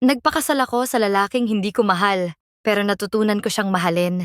Nagpakasal ako sa lalaking hindi ko mahal, pero natutunan ko siyang mahalin.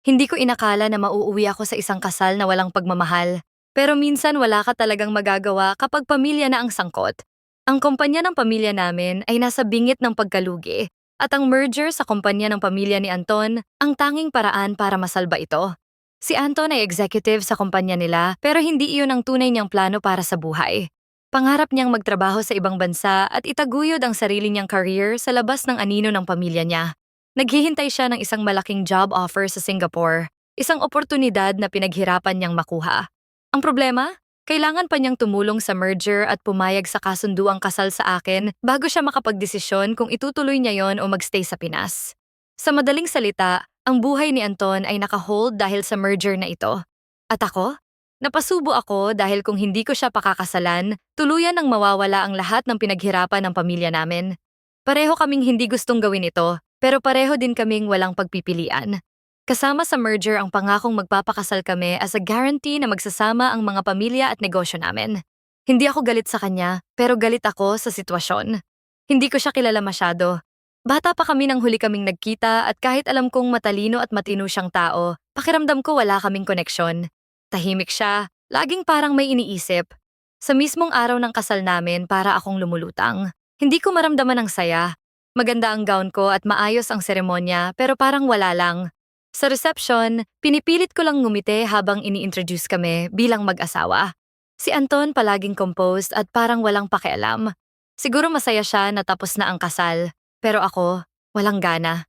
Hindi ko inakala na mauuwi ako sa isang kasal na walang pagmamahal. Pero minsan wala ka talagang magagawa kapag pamilya na ang sangkot. Ang kumpanya ng pamilya namin ay nasa bingit ng pagkalugi at ang merger sa kumpanya ng pamilya ni Anton ang tanging paraan para masalba ito. Si Anton ay executive sa kumpanya nila pero hindi iyon ang tunay niyang plano para sa buhay. Pangarap niyang magtrabaho sa ibang bansa at itaguyod ang sarili niyang career sa labas ng anino ng pamilya niya. Naghihintay siya ng isang malaking job offer sa Singapore, isang oportunidad na pinaghirapan niyang makuha. Ang problema? Kailangan pa niyang tumulong sa merger at pumayag sa kasunduang kasal sa akin bago siya makapagdesisyon kung itutuloy niya yon o magstay sa Pinas. Sa madaling salita, ang buhay ni Anton ay nakahold dahil sa merger na ito. At ako? Napasubo ako dahil kung hindi ko siya pakakasalan, tuluyan ang mawawala ang lahat ng pinaghirapan ng pamilya namin. Pareho kaming hindi gustong gawin ito, pero pareho din kaming walang pagpipilian. Kasama sa merger ang pangakong magpapakasal kami as a guarantee na magsasama ang mga pamilya at negosyo namin. Hindi ako galit sa kanya, pero galit ako sa sitwasyon. Hindi ko siya kilala masyado. Bata pa kami nang huli kaming nagkita at kahit alam kong matalino at matino siyang tao, pakiramdam ko wala kaming koneksyon. Tahimik siya, laging parang may iniisip. Sa mismong araw ng kasal namin para akong lumulutang. Hindi ko maramdaman ang saya. Maganda ang gown ko at maayos ang seremonya pero parang wala lang. Sa reception, pinipilit ko lang ngumiti habang ini-introduce kami bilang mag-asawa. Si Anton palaging composed at parang walang pakialam. Siguro masaya siya na tapos na ang kasal, pero ako, walang gana.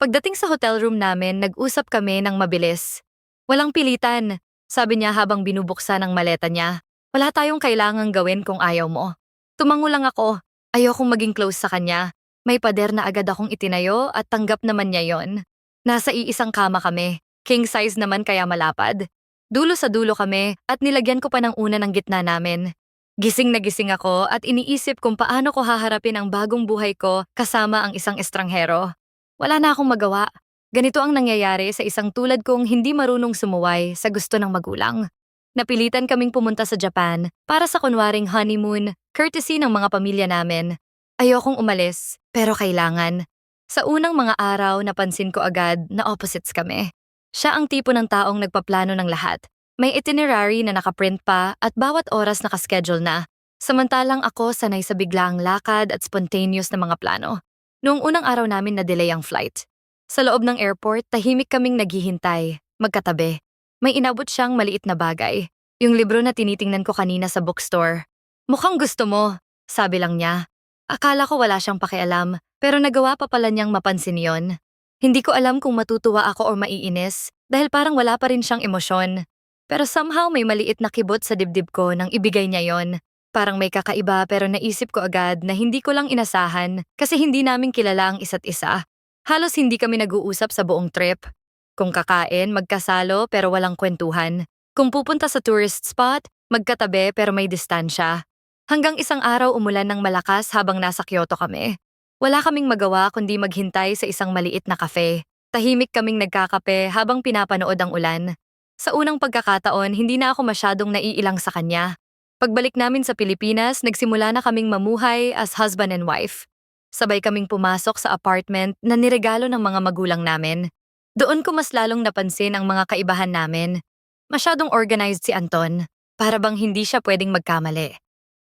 Pagdating sa hotel room namin, nag-usap kami ng mabilis. Walang pilitan, sabi niya habang binubuksan ang maleta niya. Wala tayong kailangang gawin kung ayaw mo. Tumango lang ako. Ayokong maging close sa kanya. May pader na agad akong itinayo at tanggap naman niya yon. Nasa iisang kama kami. King size naman kaya malapad. Dulo sa dulo kami at nilagyan ko pa ng una ng gitna namin. Gising na gising ako at iniisip kung paano ko haharapin ang bagong buhay ko kasama ang isang estranghero. Wala na akong magawa. Ganito ang nangyayari sa isang tulad kong hindi marunong sumuway sa gusto ng magulang. Napilitan kaming pumunta sa Japan para sa kunwaring honeymoon, courtesy ng mga pamilya namin. Ayokong umalis, pero kailangan. Sa unang mga araw, napansin ko agad na opposites kami. Siya ang tipo ng taong nagpaplano ng lahat. May itinerary na nakaprint pa at bawat oras nakaschedule na. Samantalang ako sanay sa biglaang lakad at spontaneous na mga plano. Noong unang araw namin na-delay ang flight, sa loob ng airport, tahimik kaming naghihintay, magkatabi. May inabot siyang maliit na bagay. Yung libro na tinitingnan ko kanina sa bookstore. Mukhang gusto mo, sabi lang niya. Akala ko wala siyang pakialam, pero nagawa pa pala niyang mapansin yon. Hindi ko alam kung matutuwa ako o maiinis dahil parang wala pa rin siyang emosyon. Pero somehow may maliit na kibot sa dibdib ko nang ibigay niya yon. Parang may kakaiba pero naisip ko agad na hindi ko lang inasahan kasi hindi namin kilala ang isa't isa. Halos hindi kami nag-uusap sa buong trip. Kung kakain, magkasalo pero walang kwentuhan. Kung pupunta sa tourist spot, magkatabi pero may distansya. Hanggang isang araw umulan ng malakas habang nasa Kyoto kami. Wala kaming magawa kundi maghintay sa isang maliit na kafe. Tahimik kaming nagkakape habang pinapanood ang ulan. Sa unang pagkakataon, hindi na ako masyadong naiilang sa kanya. Pagbalik namin sa Pilipinas, nagsimula na kaming mamuhay as husband and wife. Sabay kaming pumasok sa apartment na niregalo ng mga magulang namin. Doon ko mas lalong napansin ang mga kaibahan namin. Masyadong organized si Anton, para bang hindi siya pwedeng magkamali.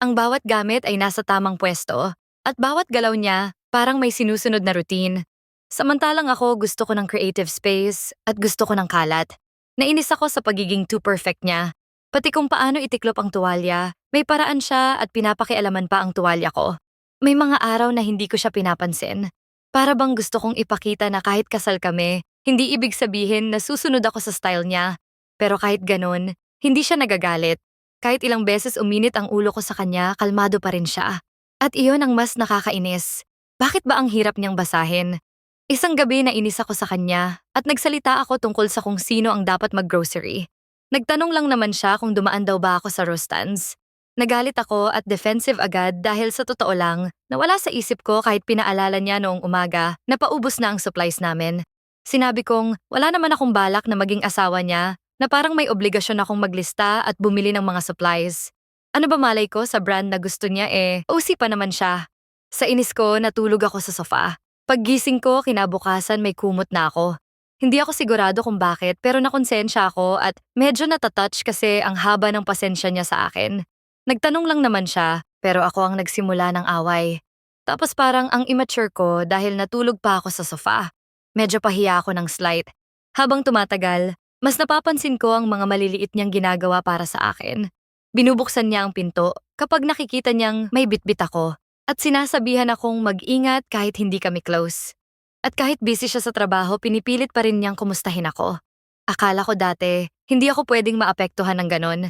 Ang bawat gamit ay nasa tamang pwesto, at bawat galaw niya parang may sinusunod na routine. Samantalang ako gusto ko ng creative space at gusto ko ng kalat. Nainis ako sa pagiging too perfect niya. Pati kung paano itiklop ang tuwalya, may paraan siya at pinapakialaman pa ang tuwalya ko. May mga araw na hindi ko siya pinapansin. Para bang gusto kong ipakita na kahit kasal kami, hindi ibig sabihin na susunod ako sa style niya. Pero kahit ganun, hindi siya nagagalit. Kahit ilang beses uminit ang ulo ko sa kanya, kalmado pa rin siya. At iyon ang mas nakakainis. Bakit ba ang hirap niyang basahin? Isang gabi na inis ako sa kanya at nagsalita ako tungkol sa kung sino ang dapat mag-grocery. Nagtanong lang naman siya kung dumaan daw ba ako sa Rostans. Nagalit ako at defensive agad dahil sa totoo lang, nawala sa isip ko kahit pinaalala niya noong umaga na paubos na ang supplies namin. Sinabi kong wala naman akong balak na maging asawa niya, na parang may obligasyon akong maglista at bumili ng mga supplies. Ano ba malay ko sa brand na gusto niya eh, OC pa naman siya. Sa inis ko, natulog ako sa sofa. Paggising ko, kinabukasan may kumot na ako. Hindi ako sigurado kung bakit pero nakonsensya ako at medyo natatouch kasi ang haba ng pasensya niya sa akin. Nagtanong lang naman siya pero ako ang nagsimula ng away. Tapos parang ang immature ko dahil natulog pa ako sa sofa. Medyo pahiya ako ng slight. Habang tumatagal, mas napapansin ko ang mga maliliit niyang ginagawa para sa akin. Binubuksan niya ang pinto kapag nakikita niyang may bitbit ako at sinasabihan akong mag-ingat kahit hindi kami close. At kahit busy siya sa trabaho, pinipilit pa rin niyang kumustahin ako. Akala ko dati, hindi ako pwedeng maapektuhan ng ganon.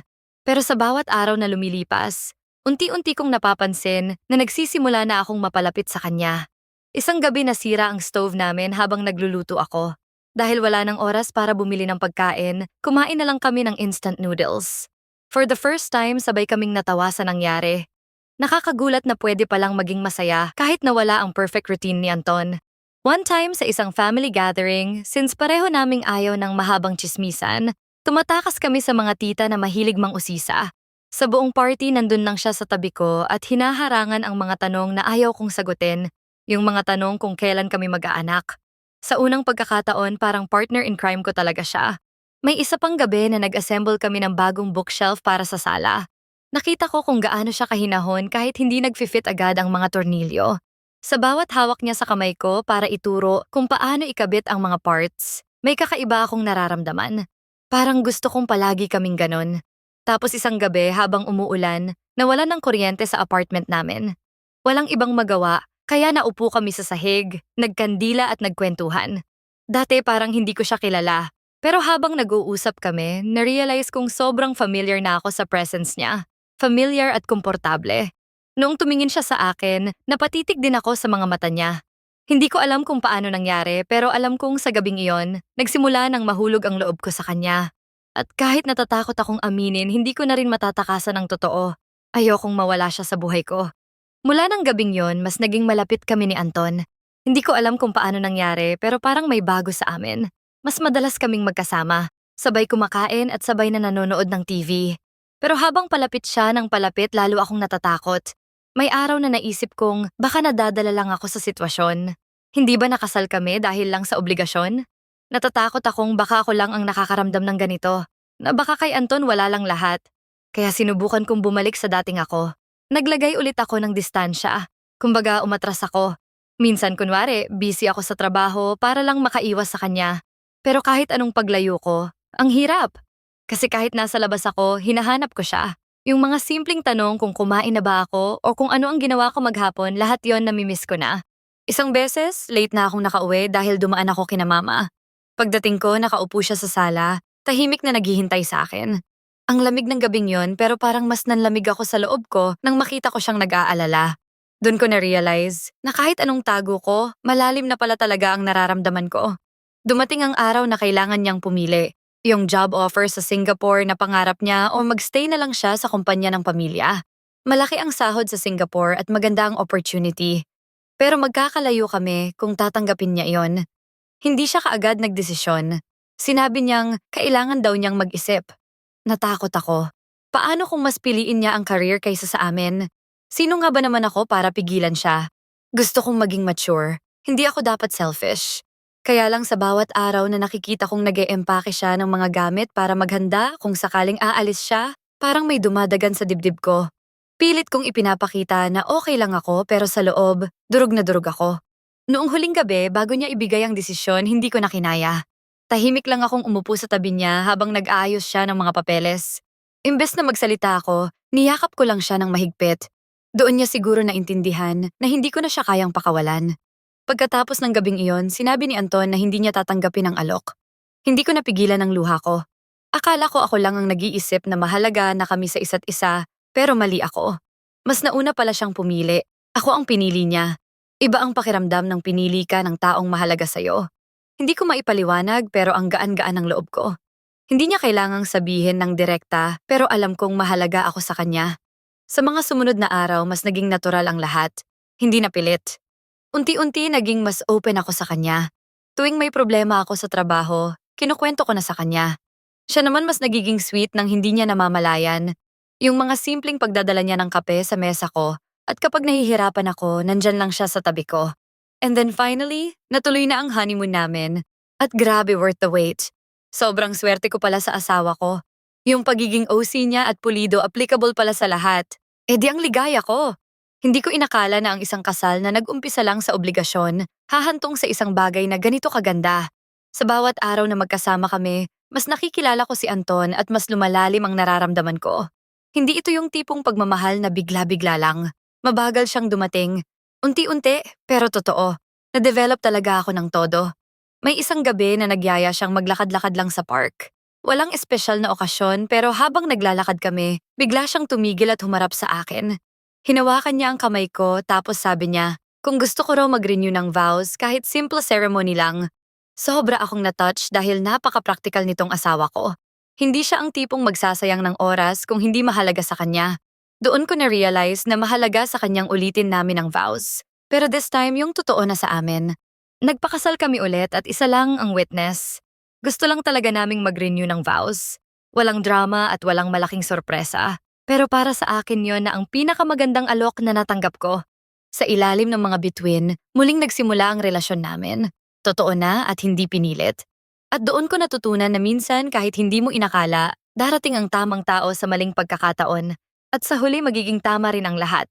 Pero sa bawat araw na lumilipas, unti-unti kong napapansin na nagsisimula na akong mapalapit sa kanya. Isang gabi nasira ang stove namin habang nagluluto ako. Dahil wala ng oras para bumili ng pagkain, kumain na lang kami ng instant noodles. For the first time, sabay kaming natawa sa nangyari. Nakakagulat na pwede palang maging masaya kahit nawala ang perfect routine ni Anton. One time sa isang family gathering, since pareho naming ayaw ng mahabang chismisan, tumatakas kami sa mga tita na mahilig mang usisa. Sa buong party nandun lang siya sa tabi ko at hinaharangan ang mga tanong na ayaw kong sagutin, yung mga tanong kung kailan kami mag-aanak. Sa unang pagkakataon parang partner in crime ko talaga siya. May isa pang gabi na nag-assemble kami ng bagong bookshelf para sa sala. Nakita ko kung gaano siya kahinahon kahit hindi nag-fit agad ang mga tornilyo. Sa bawat hawak niya sa kamay ko para ituro kung paano ikabit ang mga parts, may kakaiba akong nararamdaman. Parang gusto kong palagi kaming ganon. Tapos isang gabi habang umuulan, nawalan ng kuryente sa apartment namin. Walang ibang magawa, kaya naupo kami sa sahig, nagkandila at nagkwentuhan. Dati parang hindi ko siya kilala, pero habang nag-uusap kami, narealize kong sobrang familiar na ako sa presence niya. Familiar at komportable. Noong tumingin siya sa akin, napatitig din ako sa mga mata niya. Hindi ko alam kung paano nangyari pero alam kong sa gabing iyon, nagsimula nang mahulog ang loob ko sa kanya. At kahit natatakot akong aminin, hindi ko na rin matatakasan ng totoo. Ayokong mawala siya sa buhay ko. Mula ng gabing yon, mas naging malapit kami ni Anton. Hindi ko alam kung paano nangyari pero parang may bago sa amin. Mas madalas kaming magkasama, sabay kumakain at sabay na nanonood ng TV. Pero habang palapit siya ng palapit lalo akong natatakot. May araw na naisip kong baka nadadala lang ako sa sitwasyon. Hindi ba nakasal kami dahil lang sa obligasyon? Natatakot akong baka ako lang ang nakakaramdam ng ganito. Na baka kay Anton wala lang lahat. Kaya sinubukan kong bumalik sa dating ako. Naglagay ulit ako ng distansya. Kumbaga umatras ako. Minsan kunwari, busy ako sa trabaho para lang makaiwas sa kanya. Pero kahit anong paglayo ko, ang hirap. Kasi kahit nasa labas ako, hinahanap ko siya. Yung mga simpleng tanong kung kumain na ba ako o kung ano ang ginawa ko maghapon, lahat yon namimiss ko na. Isang beses, late na akong nakauwi dahil dumaan ako kina mama. Pagdating ko, nakaupo siya sa sala, tahimik na naghihintay sa akin. Ang lamig ng gabing yon pero parang mas nanlamig ako sa loob ko nang makita ko siyang nag-aalala. Doon ko na-realize na kahit anong tago ko, malalim na pala talaga ang nararamdaman ko. Dumating ang araw na kailangan niyang pumili. Yung job offer sa Singapore na pangarap niya o magstay na lang siya sa kumpanya ng pamilya. Malaki ang sahod sa Singapore at maganda ang opportunity. Pero magkakalayo kami kung tatanggapin niya iyon. Hindi siya kaagad nagdesisyon. Sinabi niyang kailangan daw niyang mag-isip. Natakot ako. Paano kung mas piliin niya ang career kaysa sa amin? Sino nga ba naman ako para pigilan siya? Gusto kong maging mature. Hindi ako dapat selfish. Kaya lang sa bawat araw na nakikita kong nag empake siya ng mga gamit para maghanda kung sakaling aalis siya, parang may dumadagan sa dibdib ko. Pilit kong ipinapakita na okay lang ako pero sa loob, durog na durog ako. Noong huling gabi, bago niya ibigay ang desisyon, hindi ko na kinaya. Tahimik lang akong umupo sa tabi niya habang nag-aayos siya ng mga papeles. Imbes na magsalita ako, niyakap ko lang siya ng mahigpit. Doon niya siguro naintindihan na hindi ko na siya kayang pakawalan. Pagkatapos ng gabing iyon, sinabi ni Anton na hindi niya tatanggapin ang alok. Hindi ko napigilan ang luha ko. Akala ko ako lang ang nag-iisip na mahalaga na kami sa isa't isa, pero mali ako. Mas nauna pala siyang pumili. Ako ang pinili niya. Iba ang pakiramdam ng pinili ka ng taong mahalaga sa'yo. Hindi ko maipaliwanag pero ang gaan-gaan ng loob ko. Hindi niya kailangang sabihin ng direkta pero alam kong mahalaga ako sa kanya. Sa mga sumunod na araw, mas naging natural ang lahat. Hindi na pilit. Unti-unti naging mas open ako sa kanya. Tuwing may problema ako sa trabaho, kinukwento ko na sa kanya. Siya naman mas nagiging sweet nang hindi niya namamalayan. Yung mga simpleng pagdadala niya ng kape sa mesa ko, At kapag nahihirapan ako, nandyan lang siya sa tabi ko. And then finally, natuloy na ang honeymoon namin. At grabe worth the wait. Sobrang swerte ko pala sa asawa ko. Yung pagiging OC niya at pulido applicable pala sa lahat. E di ang ligaya ko. Hindi ko inakala na ang isang kasal na nag-umpisa lang sa obligasyon, hahantong sa isang bagay na ganito kaganda. Sa bawat araw na magkasama kami, mas nakikilala ko si Anton at mas lumalalim ang nararamdaman ko. Hindi ito yung tipong pagmamahal na bigla-bigla lang. Mabagal siyang dumating. Unti-unti, pero totoo. Na-develop talaga ako ng todo. May isang gabi na nagyaya siyang maglakad-lakad lang sa park. Walang espesyal na okasyon pero habang naglalakad kami, bigla siyang tumigil at humarap sa akin. Hinawakan niya ang kamay ko tapos sabi niya, kung gusto ko raw mag-renew ng vows kahit simple ceremony lang. Sobra akong na-touch dahil napaka-practical nitong asawa ko. Hindi siya ang tipong magsasayang ng oras kung hindi mahalaga sa kanya. Doon ko na-realize na mahalaga sa kanyang ulitin namin ang vows. Pero this time yung totoo na sa amin. Nagpakasal kami ulit at isa lang ang witness. Gusto lang talaga naming mag-renew ng vows. Walang drama at walang malaking sorpresa. Pero para sa akin yon na ang pinakamagandang alok na natanggap ko. Sa ilalim ng mga bituin, muling nagsimula ang relasyon namin. Totoo na at hindi pinilit. At doon ko natutunan na minsan kahit hindi mo inakala, darating ang tamang tao sa maling pagkakataon. At sa huli magiging tama rin ang lahat.